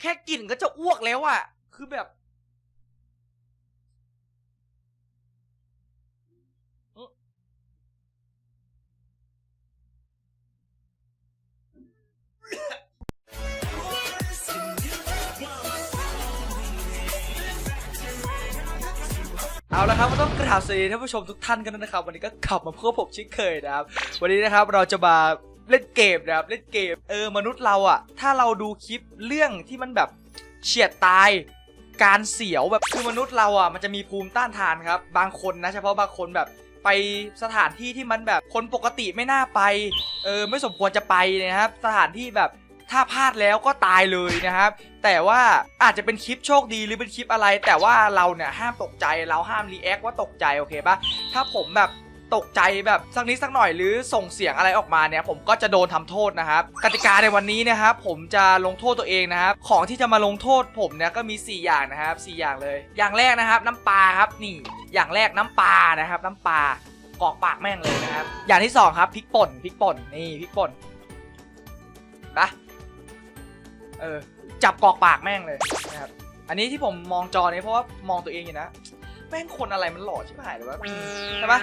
แค่กลิ่นก็จะอ้วกแล้วอะคือแบบเอาละครับก็ต้องกราบสวัสดีท่านผู้ชมทุกท่านกันนะครับ วันนี้ก็กลับมาพบกับผมช่นเคยนะครับ วันนี้นะครับเราจะมา เล่นเกมนะครับเล่นเกมเออมนุษย์เราอะถ้าเราดูคลิปเรื่องที่มันแบบเฉียดตาย การเสียวแบบคือมนุษย์เราอะมันจะมีภูมิต้านทานครับ บางคนนะเฉพาะบางคนแบบไปสถานที่ที่มันแบบคนปกติไม่น่าไปเออไม่สมควรจะไปนะครับ สถานที่แบบถ้าพลาดแล้วก็ตายเลยนะครับ แต่ว่าอาจจะเป็นคลิปโชคดีหรือเป็นคลิปอะไร แต่ว่าเราเนี่ยห้ามตกใจเราห้ามรีแอคว่าตกใจโอเคปะถ้าผมแบบ ตกใจแบบสักนิดสักหน่อยหรือส่งเสียงอะไรออกมาเนี่ยผมก็จะโดนทำโทษนะครับกติกาในวันนี้นะครับผมจะลงโทษตัวเองนะครับของที่จะมาลงโทษผมเนี่ยก็มี 4 อย่างนะครับ 4 อย่างเลย อย่างแรกนะครับน้ำปลาครับนี่ อย่างแรกน้ำปลานะครับ น้ำปลากอกปากแม่งเลยนะครับ อย่างที่สองครับพริกป่นพริกป่นนี่พริกป่นปะเออจับกอกปากแม่งเลยนะครับอันนี้ที่ผมมองจอนี้เพราะว่ามองตัวเองอยู่นะแม่งคนอะไรมันหล่อชิบหายเลยวะใช่ปะ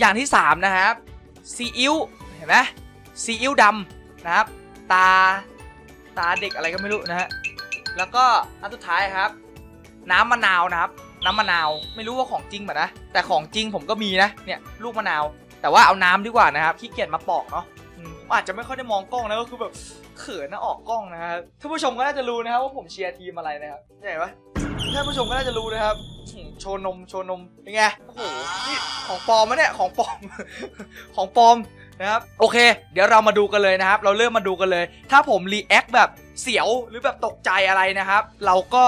อย่างที่สามนะครับซีอิ๊วเห็นไหมซีอิ๊วดำนะครับ ตาตาเด็กอะไรก็ไม่รู้นะฮะแล้วก็อันสุดท้ายครับ น้ำมะนาวนะครับ น้ำมะนาวไม่รู้ว่าของจริงป่ะนะแต่ของจริงผมก็มีนะเนี่ยลูกมะนาว แต่ว่าเอาน้ำดีกว่านะครับขี้เกียจมาปอกเนาะอืมผมอาจจะไม่ค่อยได้มองกล้องนะก็คือแบบเขินนะออกกล้องนะครับท่านผู้ชมก็น่าจะรู้นะครับว่าผมเชียร์ทีมอะไรนะครับใช่ปะท่านผู้ชมก็น่าจะรู้นะครับ โชว์นมโชว์นมเป็นไงโอ้โหนี่ของปลอมมะเนี่ยของปลอม ของปลอมนะครับโอเค เดี๋ยวเรามาดูกันเลยนะครับ เราเริ่มมาดูกันเลย ถ้าผมรีแอคแบบเสียวหรือแบบตกใจอะไรนะครับ เราก็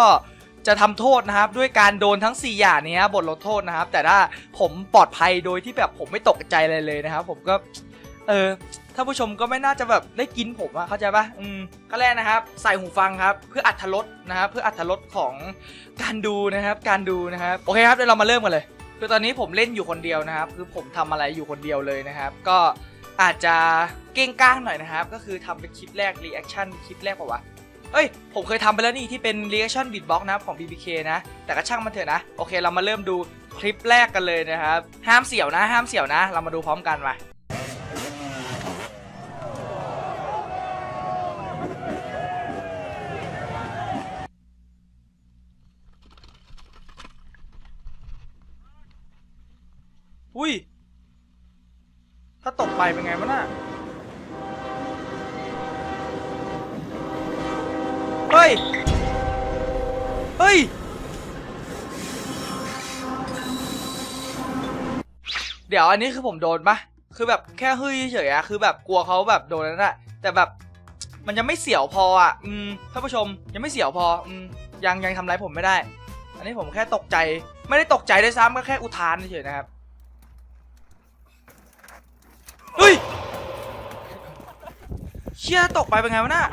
จะทำโทษนะครับ ด้วยการโดนทั้ง 4 อย่างนี้ครับบทลงโทษนะครับ แต่ถ้าผมปลอดภัยโดยที่แบบผมไม่ตกใจอะไรเลยนะครับ ผมก็ เออ ท่านผู้ชมก็ไม่น่าจะแบบได้กินผมอะเข้าใจปะอืมก็แรกนะครับ ใส่หูฟังครับ เพื่ออัธรสนะครับเพื่ออัธรสของการดูนะครับ การดูนะครับโอเคครับเดี๋ยวเรามาเริ่มกันเลย คือตอนนี้ผมเล่นอยู่คนเดียวนะครับ คือผมทำอะไรอยู่คนเดียวเลยนะครับ ก็อาจจะเก้งก้างหน่อยนะครับ ก็คือทำเป็นคลิปแรกรีแอคชั่นคลิปแรกป่าวะเอ้ย ผมเคยทำไปแล้วนี่ที่เป็น reaction beatbox นะครับของ BBK นะ แต่ก็ช่างมันเถอะนะ โอเคเรามาเริ่มดูคลิปแรกกันเลยนะครับ ห้ามเสี่ยวนะ ห้ามเสี่ยวนะ เรามาดูพร้อมกันมา อุ้ย ถ้าตกไปเป็นไงวะน่ะเฮ้ย เฮ้ย เดี๋ยวอันนี้คือผมโดนปะคือแบบแค่เฮ้ยเฉยอะคือแบบกลัวเขาแบบโดนนั่นแหละแต่แบบมันยังไม่เสียวพออะอืมท่านผู้ชมยังไม่เสียวพอ อืมยังยังทำอะไรผมไม่ได้ อันนี้ผมแค่ตกใจ ไม่ได้ตกใจด้วยซ้ำก็แค่อุทานเฉยนะครับ เฮ้ย เชี่ยตกไปเป็นไงวะน่ะ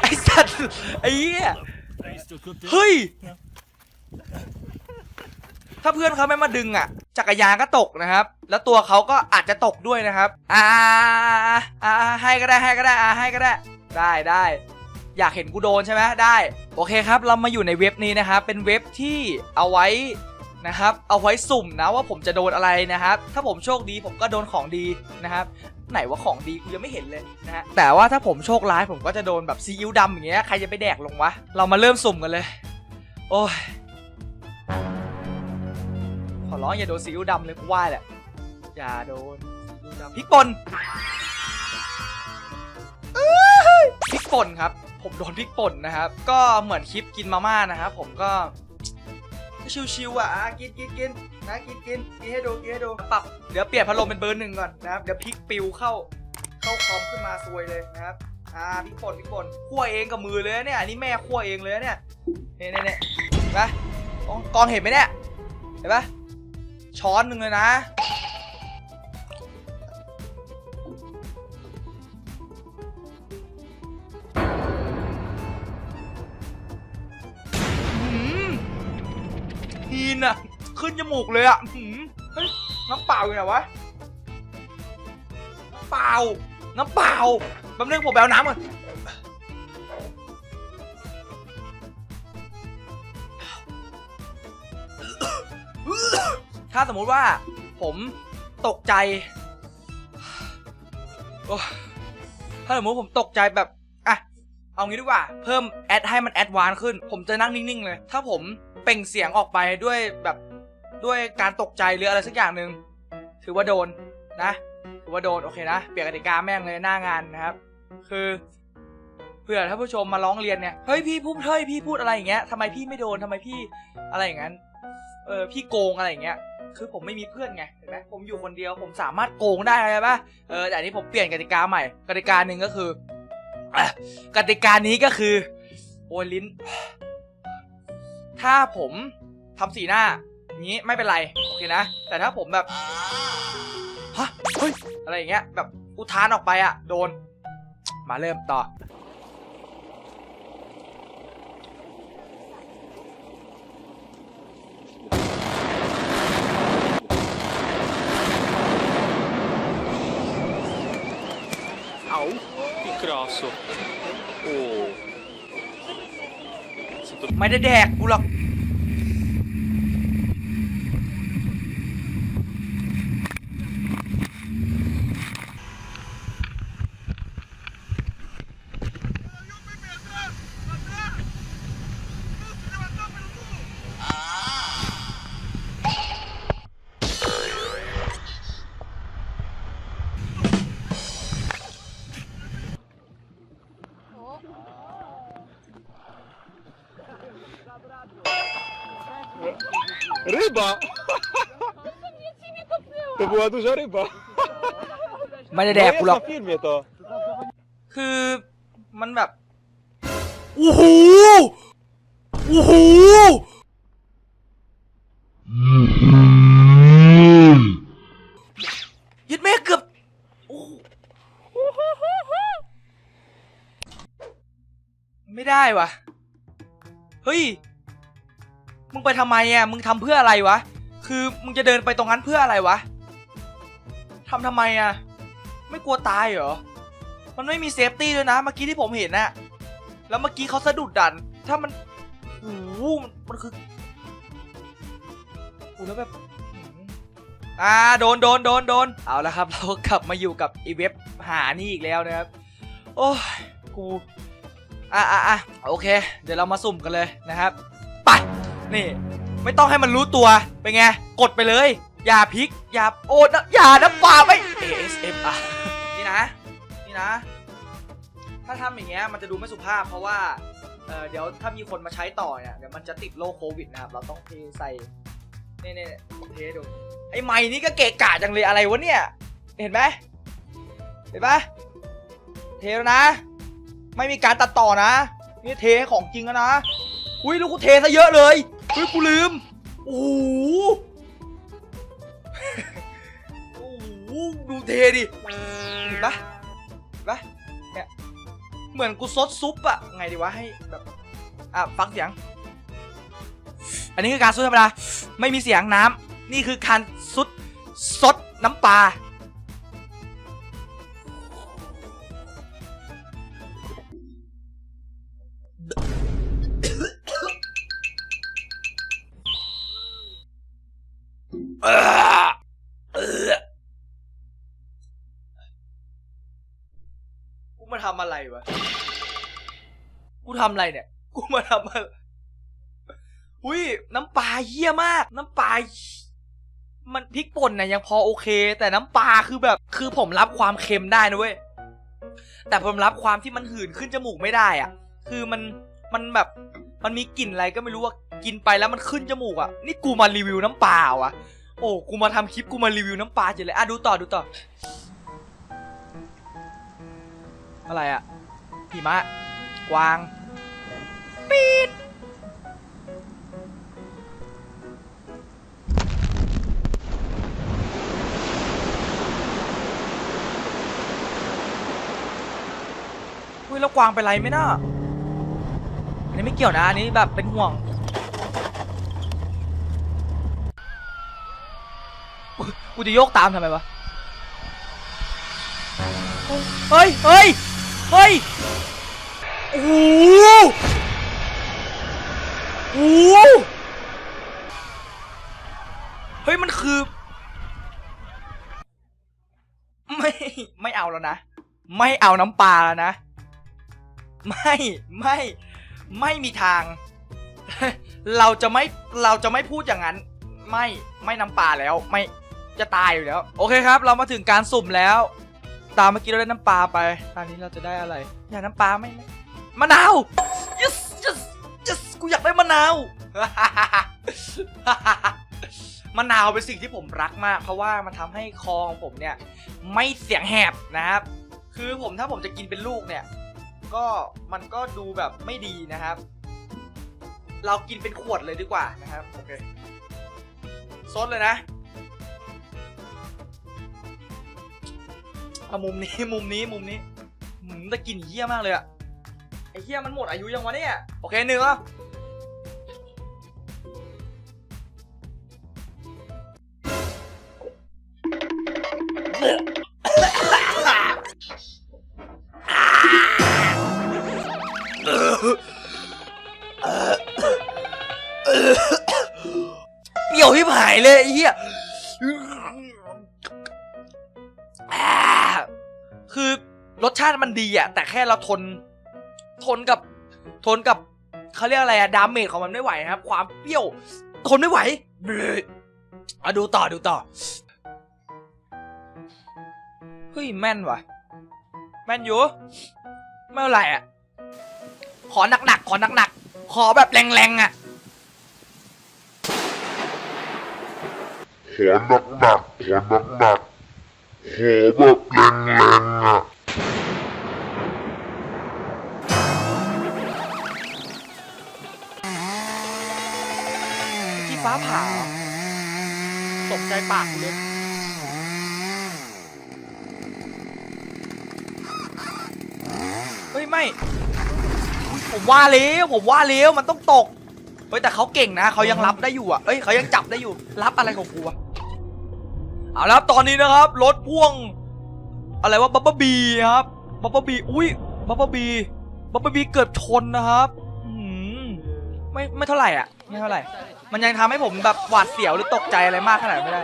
ไอสัตว์ไอ้เหี้ยเฮ้ย ถ้าเพื่อนเขาไม่มาดึงอะ จักรยานก็ตกนะครับ แล้วตัวเขาก็อาจจะตกด้วยนะครับ อ่าอ่าให้ก็ได้ให้ก็ได้อ่าให้ก็ได้ ได้ได้อยากเห็นกูโดนใช่ไหมได้ โอเคครับ เรามาอยู่ในเว็บนี้นะครับ เป็นเว็บที่เอาไว้นะครับ เอาไว้สุ่มนะว่าผมจะโดนอะไรนะครับ ถ้าผมโชคดีผมก็โดนของดีนะครับ ไหนว่าของดีกูยังไม่เห็นเลยนะฮะแต่ว่าถ้าผมโชคร้ายผมก็จะโดนแบบซีอิ๊วดำอย่างเงี้ยใครจะไปแดกลงวะ เรามาเริ่มสุ่มกันเลย โอ้ยขอร้องอย่าโดนซีอิ๊วดำเลยกูว่าแหละอย่าโดนซีอิ๊วดำพริกป่นพริกป่นครับ ผมโดนพริกป่นนะครับ ก็เหมือนคลิปกินมาม่านะครับผมก็ ชิวๆอะอะกินกินกินนะกินกินกินให้ดูกินให้ดูปรับเดี๋ยวเปลี่ยนพัดลมเป็นเบอร์หนึ่งก่อนนะครับเดี๋ยวพลิกปิวเข้า เข้าคอมขึ้นมาซวยเลยนะครับอ่าพริกป่นพริกป่นคั่วเองกับมือเลยเนี่ยอันนี้แม่คั่วเองเลยเนี่ยเนี่ยเนี่ยเนี่ยเห็นปะกองกองเห็นไหมเนี่ยเห็นปะช้อนหนึ่งเลยนะ ขึ้นจมูกเลยอะเฮ้น้ำเปล่าอยู่ไหนวะเปล่า น้ำเปล่าแป๊บนึงผมแบวน้ำก่อนถ้าสมมติว่าผมตกใจถ้าสมมติผมตกใจแบบ อะ เอางี้ดีกว่า เพิ่มแอดให้มันแอดวานขึ้น ผมจะนั่งนิ่ง ๆ เลย ถ้าผมเป่งเสียงออกไปด้วยแบบ ด้วยการตกใจหรืออะไรสักอย่างหนึ่งถือว่าโดนนะถือว่าโดนโอเคนะ เปลี่ยนกติกาแม่งเลยหน้างานนะครับ คือเผื่อท่าผู้ชมมาร้องเรียนเนี่ยเฮ้ยพี่พูดเฮ้ยพี่พูดอะไรอย่างเงี้ยทำไมพี่ไม่โดนทำไมพี่อะไรอย่างนั้นเออพี่โกงอะไรอย่างเงี้ยคือผมไม่มีเพื่อนไงเห็นไหมผมอยู่คนเดียวผมสามารถโกงได้อะไรปะเออแต่อันนี้ผมเปลี่ยนกติกาใหม่ กติกาหนึ่งก็คือกติกานี้ก็คือ โอ้ยลิ้น ถ้าผมทำสีหน้า นี้ไม่เป็นไร โอเคนะ แต่ถ้าผมแบบฮะเฮ้ยอะไรอย่างเงี้ยแบบอุทานออกไปอะโดน มาเริ่มต่อ Au, que grosso. Oh. Sento ไม่ได้แดกกูหรอก Ryba! To była duża ryba. ไม่ได้แดก No กู jest หรอก na filmie to. คือมันแบบโอ้โหโอ้โหยึดแม่เกือบโอ้โหไม่ได้วะเฮ้ย มึงไปทำไมอะ มึงทำเพื่ออะไรวะ คือมึงจะเดินไปตรงนั้นเพื่ออะไรวะทำทำไมอะ ไม่กลัวตายเหรอ มันไม่มีเซฟตี้ด้วยนะ เมื่อกี้ที่ผมเห็นน่ะ แล้วเมื่อกี้เขาสะดุดดัน ถ้ามันโอ้โหมันมันคือโอ้แล้วแบบอ่าโดนโดนโดนโดนเอาละครับ เรากลับมาอยู่กับอีเว็บหานี่อีกแล้วนะครับ โอ้ยกู อะอะอะโอเค เดี๋ยวเรามาสุ่มกันเลยนะครับ นี่ ไม่ต้องให้มันรู้ตัวเป็นไง กดไปเลย อย่าพลิก อย่าโอ้นะอย่าน้ำปลาไม่ ASM อะนี่นะ นี่นะ ถ้าทำอย่างเงี้ยมันจะดูไม่สุภาพเพราะว่าเเดี๋ยวถ้ามีคนมาใช้ต่อเนี่ยเดี๋ยวมันจะติดโรคโควิดนะครับ เราต้องเทใส่เนี่นี่ผมเทดูไอ้ไม้นี่ก็เกะกะจังเลยอะไรวะเนี่ย เห็นไหมเห็นปะเทแล้วนะ ไม่มีการตัดต่อนะ นี่เทของจริงแล้วนะ อุ้ยลูกกูเทซะเยอะเลย อุ้ยกูลืม โอ้โหโอ้โหดูเทดิเห็นปะเห็นปะเนี่ยเหมือนกูซดซุปอะไงดีวะให้แบบอะฟังเสียง อันนี้คือการซุดธรรมดา ไม่มีเสียงน้ำนี่คือการซุดซดน้ำปลา วะ กูทำอะไรเนี่ย กูมาทำอะไรอุ้ยน้ำปลาเยี่ยมาก น้ำปลามันพริกป่นเนี่ยยังพอโอเค แต่น้ำปลาคือแบบ คือผมรับความเค็มได้นะเว้ย แต่ผมรับความที่มันหืนขึ้นจมูกไม่ได้อะคือมัน มันแบบ มันมีกลิ่นอะไรก็ไม่รู้ว่ากินไปแล้วมันขึ้นจมูกอะนี่กูมารีวิวน้ำปลาวะโอ้ กูมาทำคลิปกูมารีวิวน้ำปลาเฉยเลย อะดูต่อดูต่อ อะไรอะหิมะกวางปีดอุ้ยแล้วกวางเป็นไรไหมน่ะอันนี้ไม่เกี่ยวนะอันนี้แบบเป็นห่วงกูจะโยกตามทำไมวะ เฮ้ย เฮ้ย เฮ้ย โอ้โหโอ้โหเฮ้ย มันคือ ไม่ ไม่เอาแล้วนะ ไม่เอาน้ำปลาแล้วนะ ไม่ ไม่ ไม่มีทาง เราจะไม่ เราจะไม่พูดอย่างนั้น ไม่ ไม่น้ำปลาแล้ว ไม่ จะตายอยู่แล้ว โอเคครับ เรามาถึงการสุ่มแล้ว ตามเมื่อกี้เราได้น้ำปลาไปตอนนี้เราจะได้อะไร อยากน้ำปลาไหมไม่มะนาว yes yes yes กูอยากได้มะนาว มะนาวเป็นสิ่งที่ผมรักมาก เพราะว่ามันทำให้คอของผมเนี่ย ไม่เสียงแหบนะครับ คือผมถ้าผมจะกินเป็นลูกเนี่ย ก็มันก็ดูแบบไม่ดีนะครับ เรากินเป็นขวดเลยดีกว่านะครับ โอเคซดเลยนะ เอามุมนี้มุมนี้มุมนี้หืมแต่กลินเฮี้ยมากเลยอะไอเฮี้ยมันหมดอายุยังวะเนี่ย โอเคหนึ่งอะเดีอะแต่แค่เราทน ทนกับ ทนกับเขาเรียกอะไรอะดาเมจของมันไม่ไหวครับ ความเปรี้ยว ทนไม่ไหวเบลออาดูต่อดูต่อเฮ้ยแม่นว่ะ แม่นอยู่ไม่เป็นไรอะขอหนักๆขอหนักๆขอแบบแรงๆอะขอหนักหนักๆขอหนักหนักๆขอแบบแรงแรงๆอะ ฟ้าผ่าตกใจปากเลยเฮ้ย ไม่ ผมว่าแล้วผมว่าแล้วมันต้องตก เฮ้ย แต่เขาเก่งนะ เขายังรับได้อยู่อะเอ้ยเขายังจับได้อยู่ รับอะไรของกูอะเอาล้วครับ ตอนนี้นะครับ รถพ่วง อะไรว่าบับเบิลบีครับบับเบิลบีอุ้ยบับเบิลบีบับเบิลบีเกือบชนนะครับอืมไม่ไม่เท่าไหร่อะ ไม่เท่าไหร่ มันยังทำให้ผมแบบหวาดเสียวหรือตกใจอะไรมากขนาดไม่ได้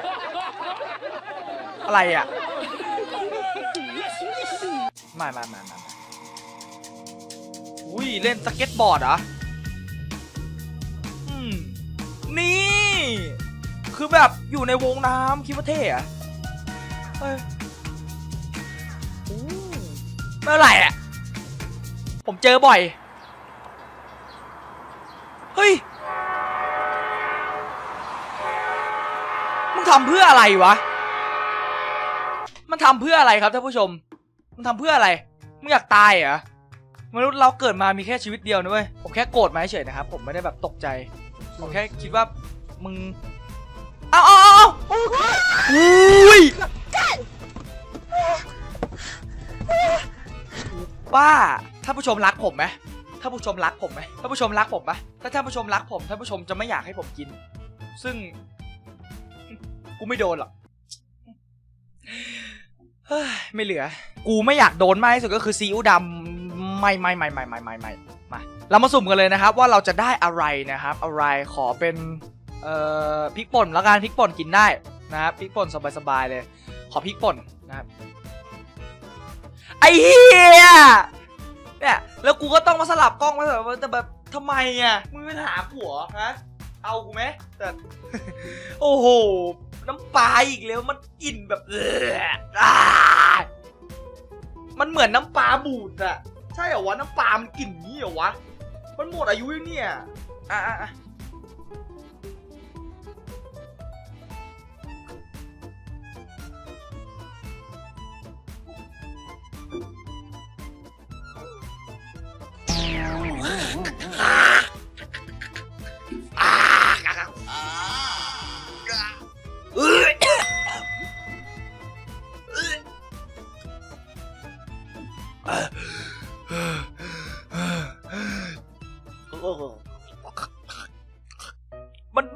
อะไรอะมามามามาอุ้ยเล่นสเก็ตบอร์ดเหรออืมนี่ คือแบบอยู่ในวงน้ำคิดว่าเท่อะเฮ้ยอู้ไม่เป็นไรอะผมเจอบ่อย เฮ้ย มึง ทำเพื่ออะไรวะ มันทำเพื่ออะไรครับท่านผู้ชม มันทำเพื่ออะไร มึงอยากตายเหรอ มนุษย์เราเกิดมามีแค่ชีวิตเดียวนะเว้ย ผมแค่โกรธมาเฉยนะครับ ผมไม่ได้แบบตกใจ ผมแค่คิดว่ามึง เอาเอาเอาอาอุ้ยบ้าท่านผู้ชมรักผมไหมท่านผู้ชมรักผมไหมท่านผู้ชมรักผมปะถ้าท่านผู้ชมรักผมท่านผู้ชมจะไม่อยากให้ผมกิน ซึ่ง กูไม่โดนหรอกไม่เหลือ กูไม่อยากโดนมากที่สุดก็คือซีอิ๊วดำไม่ไม่ไม่ไม่ไม่ไม่ไม่มาเรามาสุ่มกันเลยนะครับ ว่าเราจะได้อะไรนะครับ อะไรขอเป็นเอ่อพริกป่นแล้วกันพริกป่นกินได้นะครับพริกป่นสบายๆเลย ขอพริกป่นนะครับไอ้เหี้ยเนี่ยแล้วกูก็ต้องมาสลับกล้องมาแบบแต่แบบทำไมอะมึงเป็นหาผัวฮะเอากูไหมแต่โอ้โห น้ำปลาอีกแล้วมันกลิ่นแบบเออมันเหมือนน้ำปลาบูดอะใช่เหรอวะน้ำปลามันกลิ่นนี้เหรอวะ มันหมดอายุยังเนี่ยอะอะ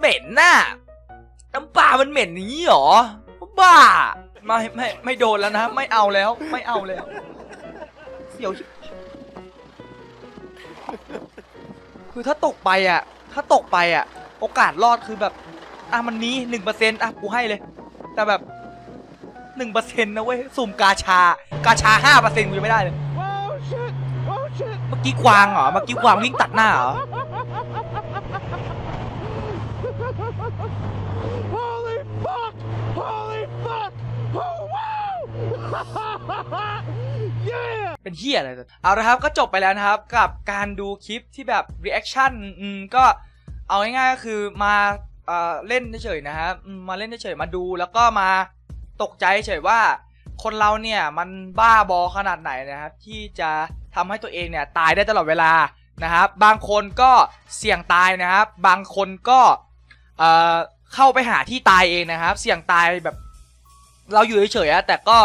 เหม็นน่ะน้ำปลามันเหม็นอย่างนี้เหรอ บ้า ไม่ไม่ไม่โดนแล้วนะ ไม่เอาแล้ว ไม่เอาแล้ว เสียว คือถ้าตกไปอะ ถ้าตกไปอะ โอกาสรอดคือแบบ อะมันนี้หนึ่งเปอร์เซ็นต์อะกูให้เลย แต่แบบหนึ่งเปอร์เซ็นต์นะเว้ย สุ่มกาชา กาชาห้าเปอร์เซ็นต์กูยังไม่ได้เลย Oh shit! Oh shit! เมื่อกี้กวางเหรอ เมื่อกี้กวางวิ่งตัดหน้าเหรอ เป็นเฮียอะไรต่เอาละครับก็จบไปแล้วนะครับ กับการดูคลิปที่แบบ reaction อืมก็เอาง่ายๆก็คือมาเอ่อเล่นเฉยๆนะครับมาเล่นเฉยๆมาดูแล้วก็มาตกใจเฉยๆว่า คนเราเนี่ยมันบ้าบอขนาดไหนนะครับ ที่จะทำให้ตัวเองเนี่ยตายได้ตลอดเวลานะครับ บางคนก็เสี่ยงตายนะครับ บางคนก็เเข้าไปหาที่ตายเองนะครับ เสี่ยงตายแบบเราอยู่เฉยๆแต่ก็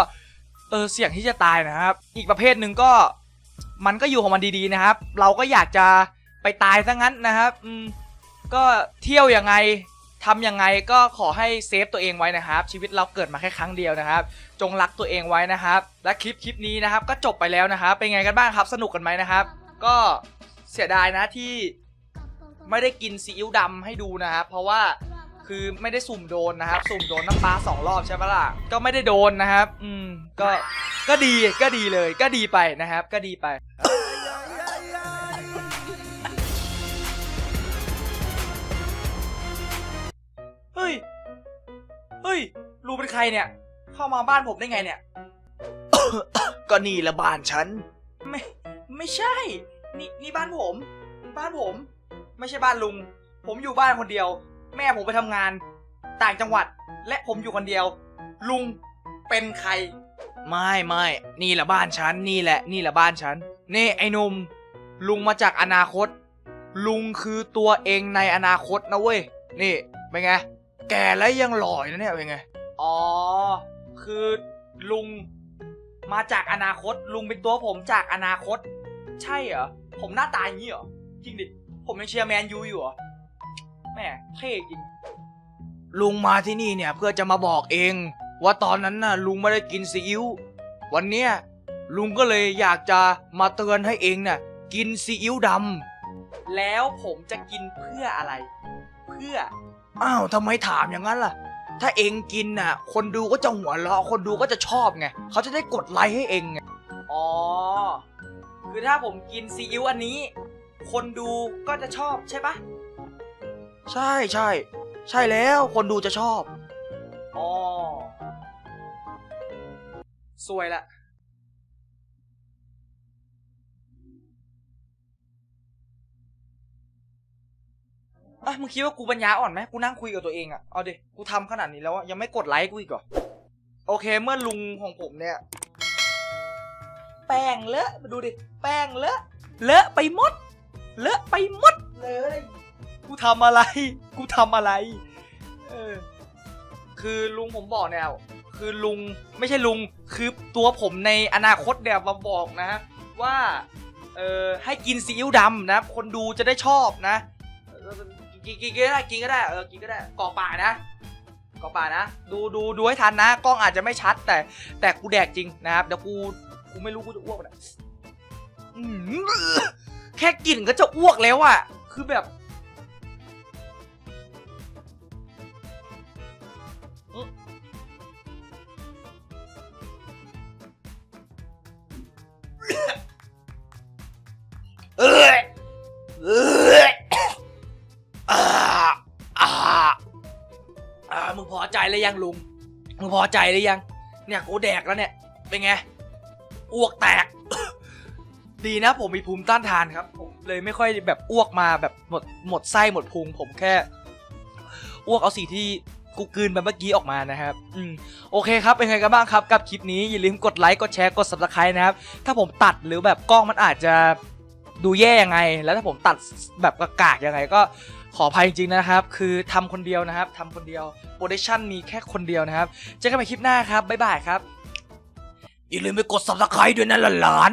เออเสี่ยงที่จะตายนะครับ อีกประเภทหนึ่งก็มันก็อยู่ของมันดีๆนะครับ เราก็อยากจะไปตายซะงั้นนะครับอืมก็เที่ยวยังไงทำยังไงก็ขอให้เซฟตัวเองไว้นะครับ ชีวิตเราเกิดมาแค่ครั้งเดียวนะครับ จงรักตัวเองไว้นะครับ และคลิปคลิปนี้นะครับ ก็จบไปแล้วนะครับ เป็นไงกันบ้างครับ สนุกกันไหมนะครับ ก็เสียดายนะที่ไม่ได้กินซีอิ๊วดำให้ดูนะครับเพราะว่า คือไม่ได้สุ่มโดนนะครับ สุ่มโดนน้ำปลาสองรอบใช่ปะล่ะ ก็ไม่ได้โดนนะครับ อืม ก็ ก็ดี ก็ดีเลย ก็ดีไปนะครับ ก็ดีไป เฮ้ย เฮ้ย รู้เป็นใครเนี่ย เข้ามาบ้านผมได้ไงเนี่ย ก็นี่ละบ้านฉัน ไม่ ไม่ใช่ นี่นี่บ้านผม บ้านผม ไม่ใช่บ้านลุง ผมอยู่บ้านคนเดียว แม่ผมไปทำงาน ต่างจังหวัด และผมอยู่คนเดียว ลุงเป็นใคร ไม่ไม่นี่แหละบ้านฉันนี่แหละ นี่แหละบ้านฉันนี่ไอ้หนุ่มลุงมาจากอนาคต ลุงคือตัวเองในอนาคตนะเว้ยนี่เป็นไง แก่แล้วยังหล่ออยนะเนี่ยเป็นไงอ๋อคือลุงมาจากอนาคต ลุงเป็นตัวผมจากอนาคต ใช่เหรอผมหน้าตาอย่างนี้เหรอจริงดิผมยังเชียร์แมนยูอยู่เหรอแม่เท่จริง ลุงมาที่นี่เนี่ยเพื่อจะมาบอกเอง ว่าตอนนั้นน่ะลุงไม่ได้กินซีอิ๊ววันเนี้ยลุงก็เลยอยากจะมาเตือนให้เองน่ะกินซีอิ๊วดำแล้วผมจะกินเพื่ออะไร เพื่ออ้าวทำไมถามอย่างนั้นล่ะ ถ้าเองกินน่ะ คนดูก็จะหัวเราะคนดูก็จะชอบไงเขาจะได้กดไลค์ให้เองไงอ๋อคือถ้าผมกินซีอิ๊วอันนี้ คนดูก็จะชอบใช่ปะ ใช่ใช่ ใช่แล้วคนดูจะชอบอ๋อสวยละอะมึงคิดว่ากูปัญญาอ่อนไหมกูนั่งคุยกับตัวเองอะเอาดิกูทำขนาดนี้แล้วอะยังไม่กดไลค์กูอีกเหรอโอเค เมื่อลุงของผมเนี่ย แป้งเลอะมาดูดิ แป้งเลอะ เลอะไปหมด เลอะไปหมดเลย กูทำอะไร กูทำอะไร เออ คือลุงผมบอกเนี่ยคือลุงไม่ใช่ลุง คือตัวผมในอนาคตเนี่ยมาบอกนะ ว่า เออให้กินซีอิ๊วดำนะ คนดูจะได้ชอบนะกินกินก็ได้กินก็ได้เออกินก็ได้กรอกปานะกรอกปานะ ดูดูดูให้ทันนะกล้องอาจจะไม่ชัด แต่ แต่กูแดกจริงนะครับเดี๋ยวกูกูไม่รู้กูจะอ้วกนะอื้อหือแค่กลิ่นก็จะอ้วกแล้วอะ คือแบบ เอ้ยเอ้ยอ่าอ่าอ่ามึงพอใจแล้วยังลุง มึงพอใจหรือยัง เนี่ยกูแดกแล้วเนี่ย เป็นไง อ้วกแตก ดีนะผมมีภูมิต้านทานครับ ผมเลยไม่ค่อยแบบอ้วกมาแบบหมดหมดไส้หมดพุงผมแค่ อ้วกเอาสิ่งที่กูกลืนไปเมื่อกี้ออกมานะครับ อืม โอเคครับ เป็นไงกันบ้างครับ กับคลิปนี้อย่าลืมกดไลค์ กดแชร์ กด subscribe นะครับ ถ้าผมตัดหรือแบบกล้องมันอาจจะ ดูแย่ยังไง แล้วถ้าผมตัดแบบกากยังไงก็ขออภัยจริงๆนะครับ คือทำคนเดียวนะครับทำคนเดียวโปรดักชั่นมีแค่คนเดียวนะครับ เจอกันใหม่คลิปหน้าครับ บ๊ายบายครับ อย่าลืมไปกด subscribe ด้วยนะหลาน